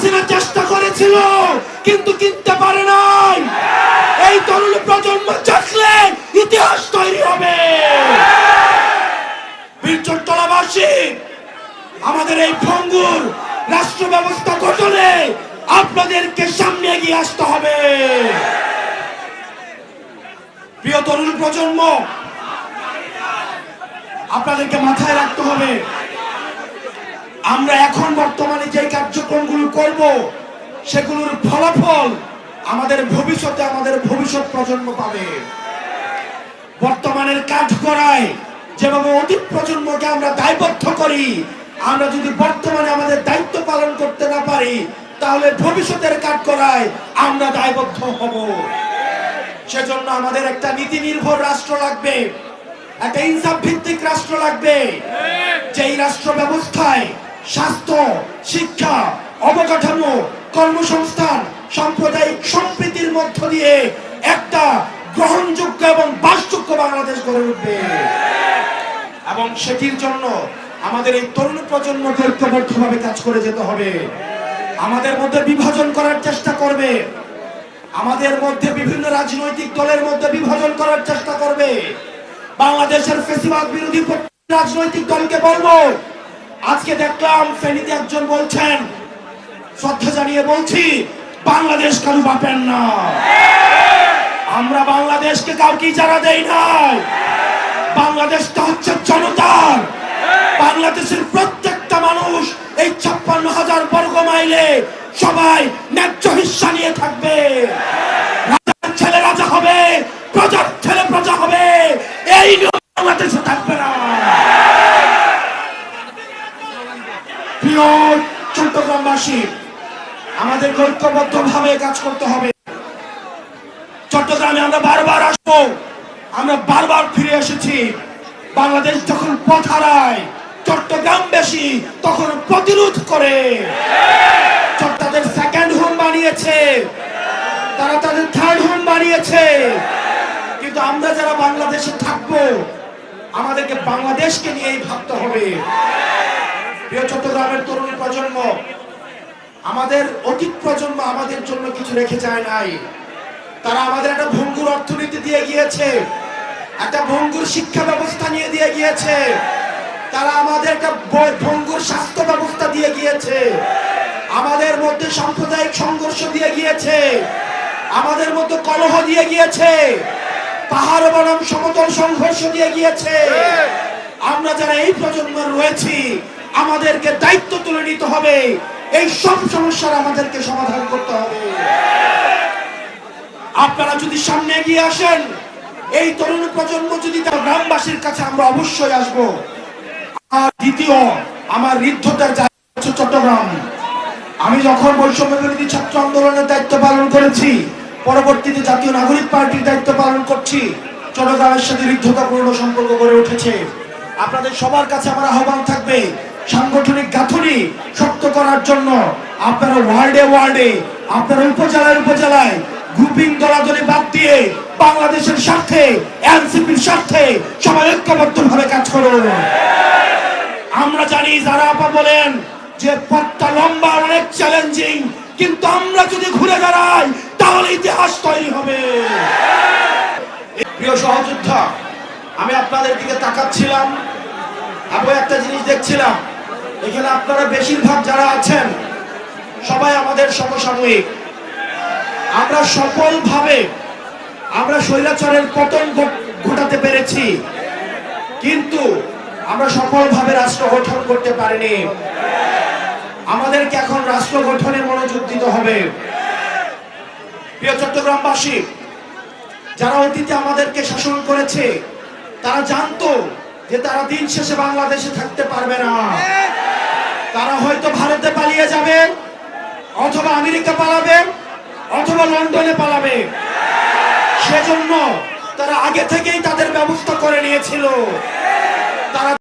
হাসিনা চেষ্টা করেছিল, কিন্তু কিনতে পারে নাই। এই তরুণ প্রজন্ম চাকলে ইতিহাস তৈরি হবে। বীরচট্টলাবাসী আমাদের এই ভঙ্গুর রাষ্ট্র ব্যবস্থা গঠনে আপনাদেরকে সামনে এগিয়ে আসতে হবে। প্রিয় তরুণ প্রজন্ম, আপনাদেরকে মাথায় রাখতে হবে আমরা এখন বর্তমানে যে কার্যক্রমগুলো করব, সেগুলোর ফলাফল আমাদের ভবিষ্যতে আমাদের ভবিষ্যৎ প্রজন্ম পাবে। বর্তমানের কাজ করায় যেভাবে অতীত প্রজন্মকে আমরা দায়বদ্ধ করি, আমরা যদি বর্তমানে আমাদের দায়িত্ব পালন করতে না পারি, তাহলে ভবিষ্যতের কাজ করায় আমরা দায়বদ্ধ হব। সেজন্য আমাদের একটা নীতি নির্ভর রাষ্ট্র লাগবে, একটা ইনসাফ ভিত্তিক রাষ্ট্র লাগবে। যেই রাষ্ট্র ব্যবস্থায় স্বাস্থ্য, শিক্ষা, অবকাঠামো, কর্মসংস্থান, সাম্প্রদায়িক সম্প্রীতির মধ্য দিয়ে একটা গ্রহণযোগ্য এবং বাসযোগ্য বাংলাদেশ গড়ে উঠবে। এবং সেটির জন্য আমাদের এই তরুণ প্রজন্মকে ঐক্যবদ্ধভাবে কাজ করে যেতে হবে। আমাদের মধ্যে বিভাজন করার চেষ্টা করবে। আমাদের মধ্যে বিভিন্ন রাজনৈতিক দলের মধ্যে বিভাজন করার চেষ্টা করবে। বাংলাদেশের ফেসিবাদ বিরোধী রাজনৈতিক দলকে বলব আজকে দেখলাম ফেনীতে একজন বলছেন, শ্রদ্ধা জানিয়ে বলছি, বাংলাদেশ কারু বাপেন না। আমরা বাংলাদেশকে কাউকে যারা দেই নাই। বাংলাদেশটা হচ্ছে জনতার। বাংলাদেশের প্রত্যেকটা মানুষ এই ছাপ্পান্ন হাজার বর্গ মাইলে সবাই ন্যায্য হিস্সা নিয়ে থাকবে। রাজার ছেলে রাজা হবে, প্রজার ছেলে প্রজা হবে। এই বাংলাদেশে থাকবে না প্রিয় চট্টগ্রামবাসী আমাদের ঐক্যবদ্ধ ভাবে কাজ করতে হবে। চট্টগ্রামে আমরা বারবার আসব। আমরা বারবার ফিরে এসেছি। বাংলাদেশ যখন পথ হারায়, চট্টগ্রাম বেশি, তখন প্রতিরোধ করে। তাদের সেকেন্ড হোম বানিয়েছে। তারা তাদের থার্ড হোম বানিয়েছে। কিন্তু আমরা যারা বাংলাদেশে থাকব, আমাদেরকে বাংলাদেশকে নিয়েই ভাবতে হবে। প্রিয় চট্টগ্রামের তরুণ প্রজন্ম, আমাদের অতীত প্রজন্ম আমাদের জন্য কিছু রেখে যায় নাই। তারা আমাদের একটা ভঙ্গুর অর্থনীতি দিয়ে গিয়েছে, একটা ভঙ্গুর শিক্ষা ব্যবস্থা নিয়ে দিয়ে গিয়েছে। তারা আমাদের একটা ভঙ্গুর স্বাস্থ্য ব্যবস্থা দিয়ে গিয়েছে। আমাদের মধ্যে সাম্প্রদায়িক সংঘর্ষ দিয়ে গিয়েছে। আমাদের মধ্যে কলহ দিয়ে গিয়েছে। পাহাড় বনাম সমতল সংঘর্ষ দিয়ে গিয়েছে। আমরা যারা এই প্রজন্ম রয়েছি আমাদেরকে দায়িত্ব তুলে নিতে হবে। এই সব সমস্যার আমাদেরকে সমাধান করতে হবে। আপনারা যদি সামনে এগিয়ে আসেন, এই তরুণ প্রজন্ম যদি তার গ্রামবাসীর কাছে আমরা অবশ্যই আসব। আর দ্বিতীয়, আমার ঋদ্ধতার জায়গা চট্টগ্রাম। আমি যখন বৈষম্য বিরোধী ছাত্র আন্দোলনের দায়িত্ব পালন করেছি, পরবর্তীতে জাতীয় নাগরিক পার্টির দায়িত্ব পালন করছি, চট্টগ্রামের সাথে ঋদ্ধতাপূর্ণ সম্পর্ক গড়ে উঠেছে। আপনাদের সবার কাছে আমার আহ্বান থাকবে সাংগঠনিক গাঁথনি শক্ত করার জন্য আপনারা ওয়ার্ডে ওয়ার্ডে, আপনারা উপজেলায় উপজেলায় গ্রুপিং দলাদলি বাদ দিয়ে বাংলাদেশের স্বার্থে, এনসিপির স্বার্থে সবাই ঐক্যবদ্ধ ভাবে কাজ করুন। আমরা জানি যারা আপা বলেন যে পথটা লম্বা, অনেক চ্যালেঞ্জিং কিন্তু আমরা যদি ঘুরে দাঁড়াই, তাহলে ইতিহাস তৈরি হবে। প্রিয় সহযোদ্ধা, আমি আপনাদের দিকে তাকাচ্ছিলাম এবং একটা জিনিস দেখছিলাম। এখানে আপনারা বেশিরভাগ যারা আছেন, সবাই আমাদের সমসাময়িক। আমরা সফলভাবে আমরা শৈলাচরের পতন ঘটাতে পেরেছি, কিন্তু আমরা সফলভাবে রাষ্ট্র গঠন করতে পারিনি। আমাদেরকে এখন রাষ্ট্র গঠনে মনোযোগ দিতে হবে। প্রিয় চট্টগ্রামবাসী, যারা অতীতে আমাদেরকে শাসন করেছে, তারা জানতো যে তারা দিন শেষে বাংলাদেশে থাকতে পারবে না। তারা হয়তো ভারতে পালিয়ে যাবে, অথবা আমেরিকা পালাবে, অথবা লন্ডনে পালাবে। সেজন্য তারা আগে থেকেই তাদের ব্যবস্থা করে নিয়েছিল। তারা